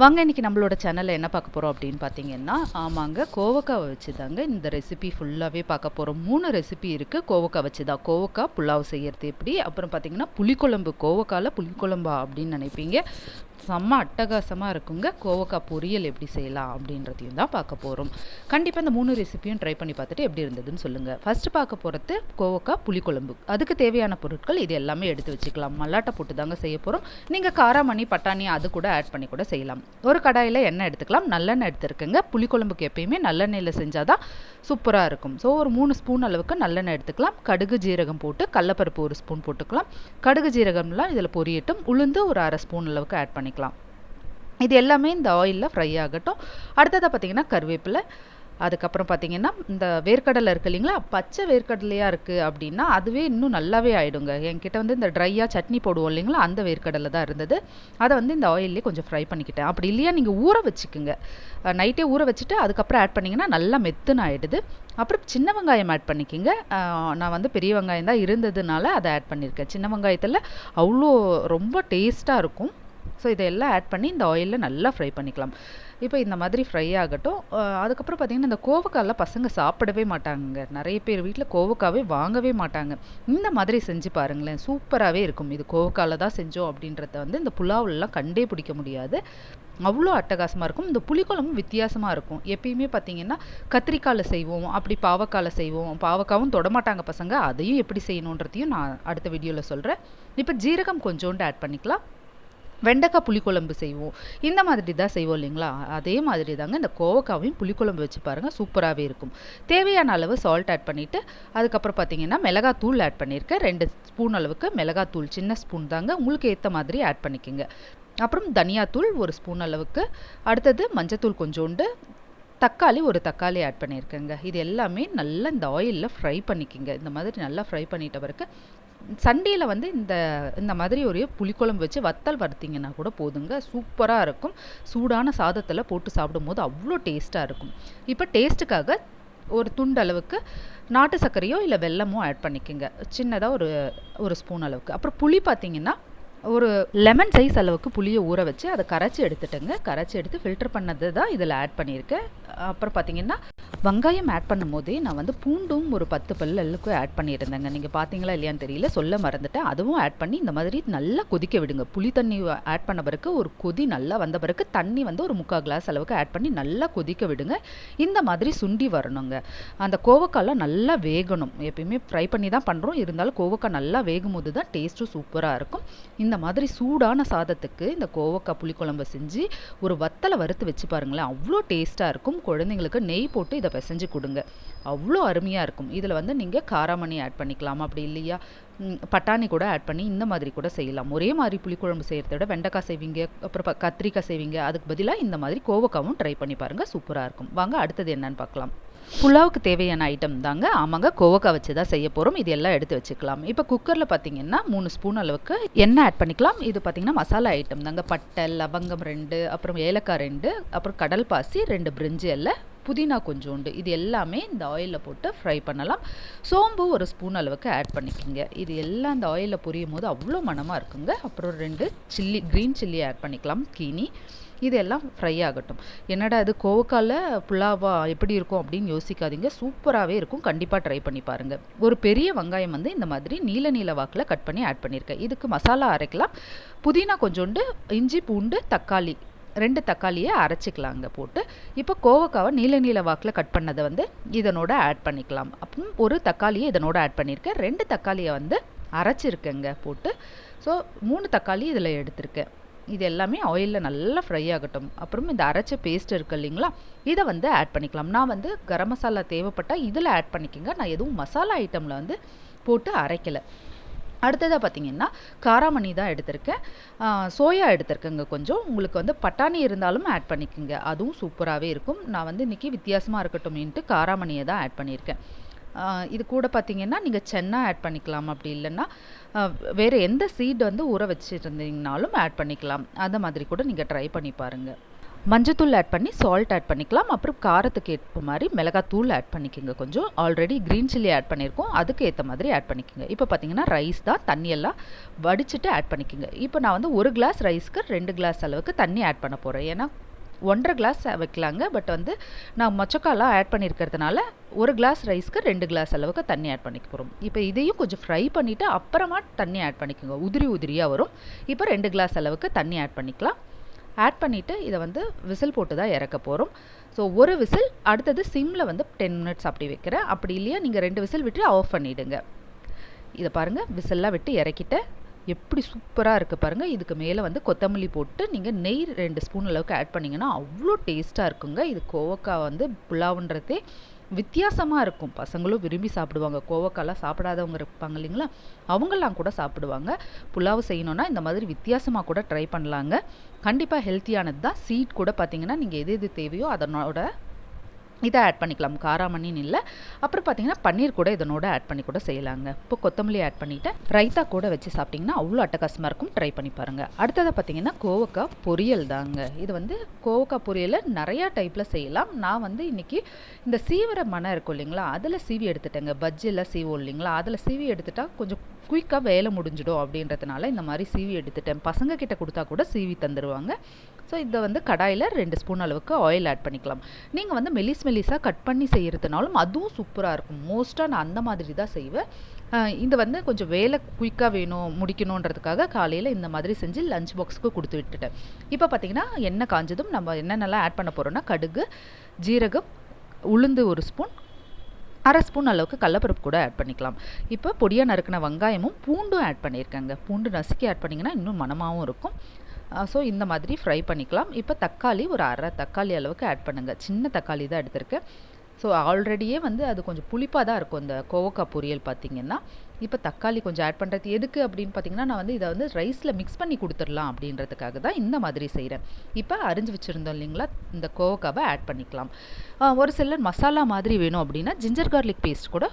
வாங்க இன்றைக்கி நம்மளோட சேனலில் என்ன பார்க்க போகிறோம் அப்படின்னு பார்த்தீங்கன்னா ஆமாங்க கோவக்காவை வச்சு தாங்க இந்த ரெசிபி ஃபுல்லாகவே பார்க்க போகிறோம் மூணு ரெசிபி இருக்குது கோவக்காய் வச்சு தான் கோவக்காய் புலாவ் செய்கிறது எப்படி? அப்புறம் பார்த்தீங்கன்னா புளிக்குழம்பு. கோவக்காயில் புளிக்குழம்பா அப்படின்னு நினைப்பீங்க. செம்ம அட்டகாசமாக இருக்குங்க. கோவக்காய் பொரியல் எப்படி செய்யலாம் அப்படின்றதையும் தான் பார்க்க போகிறோம் கண்டிப்பாக இந்த மூணு ரெசிபியும் ட்ரை பண்ணி பார்த்துட்டு எப்படி இருந்ததுன்னு சொல்லுங்கள் ஃபஸ்ட்டு பார்க்க போகிறது கோவக்காய் புளிக்குழம்பு. அதுக்கு தேவையான பொருட்கள் இது எல்லாமே எடுத்து வச்சுக்கலாம். மல்லாட்டை போட்டு தாங்க செய்ய போகிறோம் நீங்கள் காராமணி பட்டாணி அது கூட ஆட் பண்ணி கூட செய்யலாம். ஒரு கடாயில் எண்ணெய் எடுத்துக்கலாம். நல்லெண்ணெய் எடுத்துருக்குங்க. புளிக்குழம்புக்கு எப்பயுமே நல்லெண்ணெயில் செஞ்சால் தான் சூப்பராக இருக்கும். ஸோ ஒரு மூணு ஸ்பூன் அளவுக்கு நல்லெண்ணெய் எடுத்துக்கலாம். கடுகு ஜீரகம் போட்டு கடலப்பருப்பு ஒரு ஸ்பூன் போட்டுக்கலாம். கடுகு ஜீரகம்லாம் இதில் பொரியட்டும். உளுந்து ஒரு அரை ஸ்பூன் அளவுக்கு ஆட் பண்ணிக்கலாம். இது எல்லாமே இந்த ஆயிலில் ஃப்ரை ஆகட்டும். அடுத்ததாக பார்த்தீங்கன்னா கருவேப்பிலை. அதுக்கப்புறம் பார்த்தீங்கன்னா இந்த வேர்க்கடலை இருக்குது இல்லைங்களா? பச்சை வேர்க்கடலையாக இருக்குது அப்படின்னா அதுவே இன்னும் நல்லாவே ஆகிடுங்க என்கிட்ட வந்து இந்த ட்ரையாக சட்னி போடுவோம் இல்லைங்களா? அந்த வேர்க்கடலை தான் இருந்தது. அதை வந்து இந்த ஆயிலே கொஞ்சம் ஃப்ரை பண்ணிக்கிட்டேன். அப்படி இல்லையா நீங்கள் ஊற வச்சுக்குங்க. நைட்டே ஊற வச்சுட்டு அதுக்கப்புறம் ஆட் பண்ணிங்கன்னா நல்லா மெத்துன்னு ஆகிடுது அப்புறம் சின்ன வெங்காயம் ஆட் பண்ணிக்கிங்க. நான் வந்து பெரிய வெங்காயம் தான் இருந்ததுனால அதை ஆட் பண்ணியிருக்கேன். சின்ன வெங்காயத்தில் அவ்வளோ ரொம்ப டேஸ்ட்டாக இருக்கும். ஸோ இதெல்லாம் ஆட் பண்ணி இந்த ஆயிலில் நல்லா ஃப்ரை பண்ணிக்கலாம். இப்போ இந்த மாதிரி ஃப்ரை ஆகட்டும். அதுக்கப்புறம் பார்த்திங்கன்னா இந்த கோவக்காயெலாம் பசங்க சாப்பிடவே மாட்டாங்க நிறைய பேர் வீட்டில் கோவக்காவே வாங்கவே மாட்டாங்க. இந்த மாதிரி செஞ்சு பாருங்களேன். சூப்பராகவே இருக்கும். இது கோவக்காயில் தான் செஞ்சோம் அப்படின்றத வந்து இந்த புலாவிலலாம் கண்டே பிடிக்க முடியாது. அவ்வளோ அட்டகாசமாக இருக்கும். இந்த புளிக்குழம்பும் வித்தியாசமாக இருக்கும். எப்பயுமே பார்த்தீங்கன்னா கத்திரிக்காயில் செய்வோம். அப்படி பாவக்காயில் செய்வோம். பாவக்காவும் தொடமாட்டாங்க பசங்க. அதையும் எப்படி செய்யணுன்றதையும் நான் அடுத்த வீடியோவில் சொல்கிறேன் இப்போ ஜீரகம் கொஞ்சோண்டு ஆட் பண்ணிக்கலாம். வெண்டைக்காய் புளிக்குழம்பு செய்வோம். இந்த மாதிரி தான் செய்வோம் இல்லைங்களா? அதே மாதிரி தாங்க இந்த கோவக்காவையும் புளிக்குழம்பு வச்சு பாருங்கள் சூப்பராகவே இருக்கும். தேவையான அளவு சால்ட் ஆட் பண்ணிவிட்டு அதுக்கப்புறம் பார்த்தீங்கன்னா மிளகாத்தூள் ஆட் பண்ணியிருக்கேன். ரெண்டு ஸ்பூன் அளவுக்கு மிளகாத்தூள் சின்ன ஸ்பூன் தாங்க. உங்களுக்கு ஏற்ற மாதிரி ஆட் பண்ணிக்கோங்க. அப்புறம் தனியாத்தூள் ஒரு ஸ்பூன் அளவுக்கு. அடுத்தது மஞ்சத்தூள் கொஞ்சோண்டு. தக்காளி ஒரு தக்காளி ஆட் பண்ணியிருக்கேங்க. இது எல்லாமே நல்லா இந்த ஆயிலில் ஃப்ரை பண்ணிக்கிங்க. இந்த மாதிரி நல்லா ஃப்ரை பண்ணிட்ட பிறகு சண்டேயில் வந்து இந்த இந்த மாதிரி ஒரு புளிக்குழம்பு வச்சு வத்தல் வறுத்திங்கன்னா கூட போதுங்க. சூப்பராக இருக்கும். சூடான சாதத்தில் போட்டு சாப்பிடும்போது அவ்வளோ டேஸ்ட்டாக இருக்கும். இப்போ டேஸ்ட்டுக்காக ஒரு துண்டு அளவுக்கு நாட்டு சர்க்கரையோ இல்லை வெல்லமோ ஆட் பண்ணிக்கோங்க. சின்னதாக ஒரு ஒரு ஸ்பூன் அளவுக்கு. அப்புறம் புளி பார்த்தீங்கன்னா ஒரு லெமன் சைஸ் அளவுக்கு புளியை ஊற வச்சு அதை கரைச்சி எடுத்துட்டேங்க. கரைச்சி எடுத்து ஃபில்டர் பண்ணது தான் இதில் ஆட் பண்ணியிருக்கேன். அப்புறம் பார்த்தீங்கன்னா வெங்காயம் ஆட் பண்ணும் போதே நான் வந்து பூண்டும் ஒரு பத்து பல் அளவுக்கு ஆட் பண்ணியிருந்தேங்க. நீங்கள் பார்த்தீங்களா இல்லையான்னு தெரியல சொல்ல மறந்துட்டேன். அதுவும் ஆட் பண்ணி இந்த மாதிரி நல்லா கொதிக்க விடுங்க. புளி தண்ணி ஆட் பண்ண பிறகு ஒரு கொதி நல்லா வந்த பிறகு தண்ணி வந்து ஒரு முக்கால் கிளாஸ் அளவுக்கு ஆட் பண்ணி நல்லா கொதிக்க விடுங்க. இந்த மாதிரி சுண்டி வரணுங்க. அந்த கோவக்காய்லாம் நல்லா வேகணும். எப்பயுமே ஃப்ரை பண்ணி தான் பண்ணுறோம் இருந்தாலும் கோவக்காய் நல்லா வேகும் போது தான் டேஸ்ட்டும் சூப்பராக இருக்கும். இந்த இந்த மாதிரி சூடான சாதத்துக்கு இந்த கோவக்காய் புளிக்குழம்பு செஞ்சு ஒரு வத்தலை வறுத்து வச்சு பாருங்களேன். அவ்வளோ டேஸ்ட்டாக இருக்கும். குழந்தைங்களுக்கு நெய் போட்டு இதை பிசைஞ்சு கொடுங்க. அவ்வளோ அருமையாக இருக்கும். இதில் வந்து நீங்கள் காராமணி ஆட் பண்ணிக்கலாம். அப்படி இல்லையா? பட்டாணி கூட ஆட் பண்ணி இந்த மாதிரி கூட செய்யலாம். ஒரே மாதிரி புளிக்குழம்பு செய்கிறத விட வெண்டைக்காய் செய்வீங்க அப்புறம் கத்திரிக்காய் செய்வீங்க. அதுக்கு பதிலாக இந்த மாதிரி கோவக்காவும் ட்ரை பண்ணி பாருங்கள் சூப்பராக இருக்கும். வாங்க அடுத்தது என்னன்னு பார்க்கலாம். புலாவுக்கு தேவையான ஐட்டம் தாங்க. ஆமாங்க கோவக்காய் வச்சு தான் செய்ய போகிறோம் இது எல்லாம் எடுத்து வச்சுக்கலாம். இப்போ குக்கரில் பார்த்தீங்கன்னா மூணு ஸ்பூன் அளவுக்கு எண்ணெய் ஆட் பண்ணிக்கலாம். இது பார்த்தீங்கன்னா மசாலா ஐட்டம் தாங்க. பட்டை லவங்கம் ரெண்டு அப்புறம் ஏலக்காய் ரெண்டு அப்புறம் கடல் பாசி ரெண்டு பிரிஞ்சு எல்லாம் புதினா கொஞ்சோண்டு. இது எல்லாமே இந்த ஆயிலில் போட்டு ஃப்ரை பண்ணலாம். சோம்பு ஒரு ஸ்பூன் அளவுக்கு ஆட் பண்ணிக்கோங்க. இது எல்லாம் இந்த ஆயிலில் பொரியும் போது அவ்வளோ மனமாக இருக்குங்க. அப்புறம் ரெண்டு சில்லி க்ரீன் சில்லி ஆட் பண்ணிக்கலாம். கீனி. இது எல்லாம் ஃப்ரை ஆகட்டும். என்னடா இது கோவக்கால புலாவா எப்படி இருக்கும் அப்படின்னு யோசிக்காதீங்க. சூப்பராகவே இருக்கும். கண்டிப்பாக ட்ரை பண்ணி பாருங்கள் ஒரு பெரிய வெங்காயம் வந்து இந்த மாதிரி நீல நீல வாக்கில் கட் பண்ணி ஆட் பண்ணியிருக்கேன் இதுக்கு மசாலா அரைக்கலாம். புதினா கொஞ்சோண்டு இஞ்சி பூண்டு தக்காளி ரெண்டு தக்காளியை அரைச்சிக்கலாங்க போட்டு. இப்போ கோவக்காவை நீல நீல வாக்கில் கட் பண்ணதை வந்து இதனோட ஆட் பண்ணிக்கலாம். அப்புறம் ஒரு தக்காளியை இதனோட ஆட் பண்ணியிருக்கேன் ரெண்டு தக்காளியை வந்து அரைச்சிருக்கேங்க போட்டு. ஸோ மூணு தக்காளி இதில் எடுத்திருக்கேன். இது எல்லாமே ஆயிலில் நல்லா ஃப்ரை ஆகட்டும். அப்புறம் இந்த அரைச்ச பேஸ்ட் இருக்குது இல்லைங்களா இதை வந்து ஆட் பண்ணிக்கலாம். நான் வந்து கரம் மசாலா தேவைப்பட்டால் இதில் ஆட் பண்ணிக்கோங்க. நான் எதுவும் மசாலா ஐட்டமில் வந்து போட்டு அரைக்கலை. அடுத்ததாக பார்த்தீங்கன்னா காராமணி தான் எடுத்திருக்கேன். சோயா எடுத்திருக்கேங்க கொஞ்சம். உங்களுக்கு வந்து பட்டாணி இருந்தாலும் ஆட் பண்ணிக்கோங்க. அதுவும் சூப்பராகவே இருக்கும். நான் வந்து இன்றைக்கி வித்தியாசமாக இருக்கட்டும்ன்ட்டு காராமணியை தான் ஆட் பண்ணியிருக்கேன். இது கூட பார்த்தீங்கன்னா நீங்கள் சென்னா ஆட் பண்ணிக்கலாம். அப்படி இல்லைன்னா வேறு எந்த சீட் வந்து ஊற வச்சுருந்தீங்கனாலும் ஆட் பண்ணிக்கலாம். அந்த மாதிரி கூட நீங்கள் ட்ரை பண்ணி பாருங்கள் மஞ்சத்தூள் ஆட் பண்ணி சால்ட் ஆட் பண்ணிக்கலாம். அப்புறம் காரத்துக்கு ஏற்ப மாதிரி மிளகாத்தூள் ஆட் பண்ணிக்கோங்க கொஞ்சம். ஆல்ரெடி க்ரீன் சில்லி ஆட் பண்ணியிருக்கோம் அதுக்கு ஏற்ற மாதிரி ஆட் பண்ணிக்கோங்க. இப்போ பார்த்தீங்கன்னா ரைஸ் தான். தண்ணியெல்லாம் வடிச்சிட்டு ஆட் பண்ணிக்கோங்க. இப்போ நான் வந்து ஒரு கிளாஸ் ரைஸ்க்கு ரெண்டு கிளாஸ் அளவுக்கு தண்ணி ஆட் பண்ண போகிறேன் ஏன்னா ஒன்றரை கிளாஸ் வைக்கலாங்க. பட் வந்து நான் மொச்சக்காலாம் ஆட் பண்ணியிருக்கிறதுனால ஒரு கிளாஸ் ரைஸ்க்கு ரெண்டு கிளாஸ் அளவுக்கு தண்ணி ஆட் பண்ணிக்க போகிறோம் இப்போ இதையும் கொஞ்சம் ஃப்ரை பண்ணிவிட்டு அப்புறமா தண்ணி ஆட் பண்ணிக்கோங்க. உதிரி உதிரியாக வரும். இப்போ ரெண்டு கிளாஸ் அளவுக்கு தண்ணி ஆட் பண்ணிக்கலாம். ஆட் பண்ணிவிட்டு இதை வந்து விசில் போட்டு தான் இறக்க போகிறோம் ஸோ ஒரு விசில் அடுத்தது சிம்மில் வந்து டென் மினிட்ஸ் அப்படி வைக்கிறேன். அப்படி இல்லையா நீங்கள் ரெண்டு விசில் விட்டு ஆஃப் பண்ணிவிடுங்க இதை பாருங்கள் விசில்லாம் விட்டு இறக்கிட்டேன். எப்படி சூப்பராக இருக்குது பாருங்கள் இதுக்கு மேலே வந்து கொத்தமல்லி போட்டு நீங்கள் நெய் ரெண்டு ஸ்பூன் அளவுக்கு ஆட் பண்ணிங்கன்னா அவ்வளோ டேஸ்ட்டாக இருக்குங்க. இது கோவக்காய் வந்து புலாவுன்றதே வித்தியாசமாக இருக்கும். பசங்களும் விரும்பி சாப்பிடுவாங்க. கோவக்காலாம் சாப்பிடாதவங்க இருப்பாங்க இல்லைங்களா? அவங்கெல்லாம் கூட சாப்பிடுவாங்க. புலாவு செய்யணுன்னா இந்த மாதிரி வித்தியாசமாக கூட ட்ரை பண்ணலாங்க. கண்டிப்பாக ஹெல்த்தியானது தான் சீட் கூட பார்த்தீங்கன்னா நீங்கள் எது எது தேவையோ அதனோட இதை ஆட் பண்ணிக்கலாம். காராமணின்னு இல்லை. அப்புறம் பார்த்தீங்கன்னா பன்னீர் கூட இதனோட ஆட் பண்ணி கூட செய்யலாங்க. இப்போ கொத்தமல்லி ஆட் பண்ணிவிட்டு ரைத்தா கூட வச்சு சாப்பிட்டிங்கன்னா அவ்வளோ அட்டகாசமாக இருக்கும். ட்ரை பண்ணி பாருங்கள் அடுத்ததை பார்த்தீங்கன்னா கோவக்காய் பொரியல் தாங்க. இது வந்து கோவக்காய் பொரியலை நிறையா டைப்பில் செய்யலாம். நான் வந்து இன்றைக்கி இந்த சீவிர மனம் இருக்கும் இல்லைங்களா? அதில் சீவி எடுத்துட்டேங்க. பஜ்ஜியில் சீவோம் இல்லைங்களா? அதில் சீவி எடுத்துட்டால் கொஞ்சம் குயிக்காக வேலை முடிஞ்சிடும் அப்படின்றதுனால இந்த மாதிரி சீவி எடுத்துட்டேன். பசங்க கிட்ட கொடுத்தா கூட சீவி தந்துடுவாங்க ஸோ இதை வந்து கடாயில் ரெண்டு ஸ்பூன் அளவுக்கு ஆயில் ஆட் பண்ணிக்கலாம். நீங்கள் வந்து மெலிஸ் மெலிஸாக கட் பண்ணி செய்கிறதுனாலும் அதுவும் சூப்பராக இருக்கும். மோஸ்ட்டாக நான் அந்த மாதிரி தான் செய்வேன். இது வந்து கொஞ்சம் வேலை குயிக்காக வேணும் முடிக்கணுன்றதுக்காக காலையில் இந்த மாதிரி செஞ்சு லஞ்ச் பாக்ஸுக்கு கொடுத்து விட்டுட்டேன். இப்போ பார்த்தீங்கன்னா எண்ணெய் காஞ்சதும் நம்ம என்னென்னலாம் ஆட் பண்ண போகிறோம்னா கடுகு ஜீரகம் உளுந்து ஒரு ஸ்பூன் அரை ஸ்பூன் அளவுக்கு கடலப்பருப்பு கூட ஆட் பண்ணிக்கலாம். இப்போ பொடியாக நறுக்கின வெங்காயமும் பூண்டும் ஆட் பண்ணியிருக்கேங்க. பூண்டு நசுக்கி ஆட் பண்ணிங்கன்னா இன்னும் மனமாகவும் இருக்கும். ஸோ இந்த மாதிரி ஃப்ரை பண்ணிக்கலாம். இப்போ தக்காளி ஒரு அரை தக்காளி அளவுக்கு ஆட் பண்ணுங்கள் சின்ன தக்காளி தான் எடுத்திருக்கேன். ஸோ ஆல்ரெடியே வந்து அது கொஞ்சம் புளிப்பாக தான் இருக்கும். இந்த கோவக்காய் பொரியல் பார்த்திங்கன்னா இப்போ தக்காளி கொஞ்சம் ஆட் பண்ணுறது எதுக்கு அப்படின்னு பார்த்தீங்கன்னா நான் வந்து இதை வந்து ரைஸில் மிக்ஸ் பண்ணி கொடுத்துடலாம் அப்படின்றதுக்காக தான் இந்த மாதிரி செய்கிறேன் இப்போ அரிஞ்சு வச்சுருந்தோம் இல்லைங்களா இந்த கோவக்காவை ஆட் பண்ணிக்கலாம். ஒரு சிலர் மசாலா மாதிரி வேணும் அப்படின்னா ஜிஞ்சர் கார்லிக் பேஸ்ட் கூட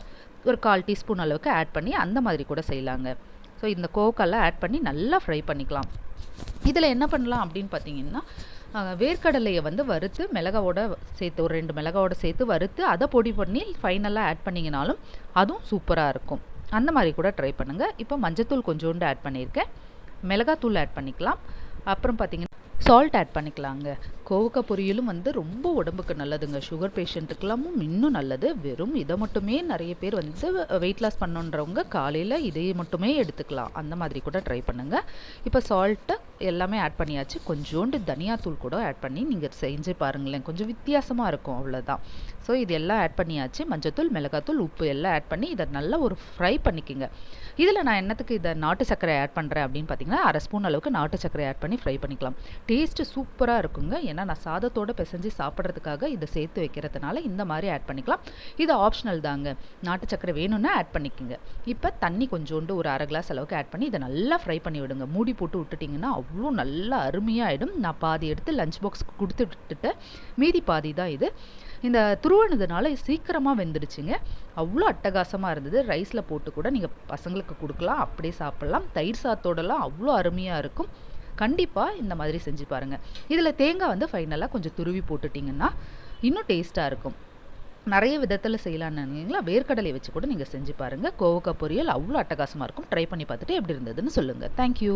ஒரு கால் டீஸ்பூன் அளவுக்கு ஆட் பண்ணி அந்த மாதிரி கூட செய்யலாங்க. ஸோ இந்த கோவக்காலாம் ஆட் பண்ணி நல்லா ஃப்ரை பண்ணிக்கலாம். இதில் என்ன பண்ணலாம் அப்படின்னு பார்த்தீங்கன்னா வேர்க்கடலையை வந்து வறுத்து மிளகாவோட சேர்த்து ஒரு ரெண்டு மிளகாவோட சேர்த்து வறுத்து அதை பொடி பண்ணி ஃபைனலாக ஆட் பண்ணிங்கனாலும் அதுவும் சூப்பராக இருக்கும். அந்த மாதிரி கூட ட்ரை பண்ணுங்கள் இப்போ மஞ்சத்தூள் கொஞ்சோண்டு ஆட் பண்ணியிருக்கேன். மிளகாத்தூள் ஆட் பண்ணிக்கலாம். அப்புறம் பார்த்தீங்கன்னா சால்ட் ஆட் பண்ணிக்கலாங்க. கோவக்காய் பொரியலும் வந்து ரொம்ப உடம்புக்கு நல்லதுங்க. சுகர் பேஷண்ட்டுக்கெல்லாமும் இன்னும் நல்லது. வெறும் இதை மட்டுமே நிறைய பேர் வந்து வெயிட் லாஸ் பண்ணுன்றவங்க காலையில் இதையே மட்டுமே எடுத்துக்கலாம். அந்த மாதிரி கூட ட்ரை பண்ணுங்கள் இப்போ சால்ட்டு எல்லாமே ஆட் பண்ணியாச்சு. கொஞ்சோண்டு தனியாத்தூள் கூட ஆட் பண்ணி நீங்கள் செஞ்சு பாருங்களேன். கொஞ்சம் வித்தியாசமாக இருக்கும் அவ்வளோதான் ஸோ இது எல்லாம் ஆட் பண்ணியாச்சு. மஞ்சத்தூள் மிளகாத்தூள் உப்பு எல்லாம் ஆட் பண்ணி இதை நல்லா ஒரு ஃப்ரை பண்ணிக்கோங்க. இதில் நான் என்னத்துக்கு இதை நாட்டு சர்க்கரை ஆட் பண்ணுறேன் அப்படின்னு பார்த்தீங்கன்னா அரை ஸ்பூன் அளவுக்கு நாட்டு சர்க்கரை ஆட் பண்ணி ஃப்ரை பண்ணிக்கலாம். டேஸ்ட்டு சூப்பராக இருக்குங்க. ஏன்னா நான் சாதத்தோடு பிசைஞ்சு சாப்பிட்றதுக்காக இதை சேர்த்து வைக்கிறதுனால இந்த மாதிரி ஆட் பண்ணிக்கலாம். இது ஆப்ஷனல் தாங்க. நாட்டு சக்கரை வேணும்னா ஆட் பண்ணிக்கோங்க. இப்போ தண்ணி கொஞ்சோண்டு ஒரு அரை கிளாஸ் அளவுக்கு ஆட் பண்ணி இதை நல்லா ஃப்ரை பண்ணி விடுங்க. மூடி போட்டு விட்டுட்டிங்கன்னா அவ்வளோ நல்லா அருமையாகிடும் நான் பாதி எடுத்து லஞ்ச் பாக்ஸ்க்கு கொடுத்து விட்டுட்டேன் மீதி பாதி தான் இது. இந்த துருவனதுனால சீக்கிரமாக வெந்துடுச்சுங்க. அவ்வளோ அட்டகாசமாக இருந்தது. ரைஸில் போட்டு கூட நீங்கள் பசங்களுக்கு கொடுக்கலாம். அப்படியே சாப்பிட்லாம். தயிர் சாத்தோடலாம் அவ்வளோ அருமையாக இருக்கும். கண்டிப்பாக இந்த மாதிரி செஞ்சு பாருங்கள் இதில் தேங்காய் வந்து ஃபைனலாக கொஞ்சம் துருவி போட்டுட்டிங்கன்னா இன்னும் டேஸ்ட்டாக இருக்கும். நிறைய விதத்தில் செய்யலான்னு வேர்க்கடலை வச்சு கூட நீங்கள் செஞ்சு பாருங்கள் கோவக்காய் பொரியல் அவ்வளோ அட்டகாசமாக இருக்கும். ட்ரை பண்ணி பார்த்துட்டு எப்படி இருந்ததுன்னு சொல்லுங்கள் தேங்க்யூ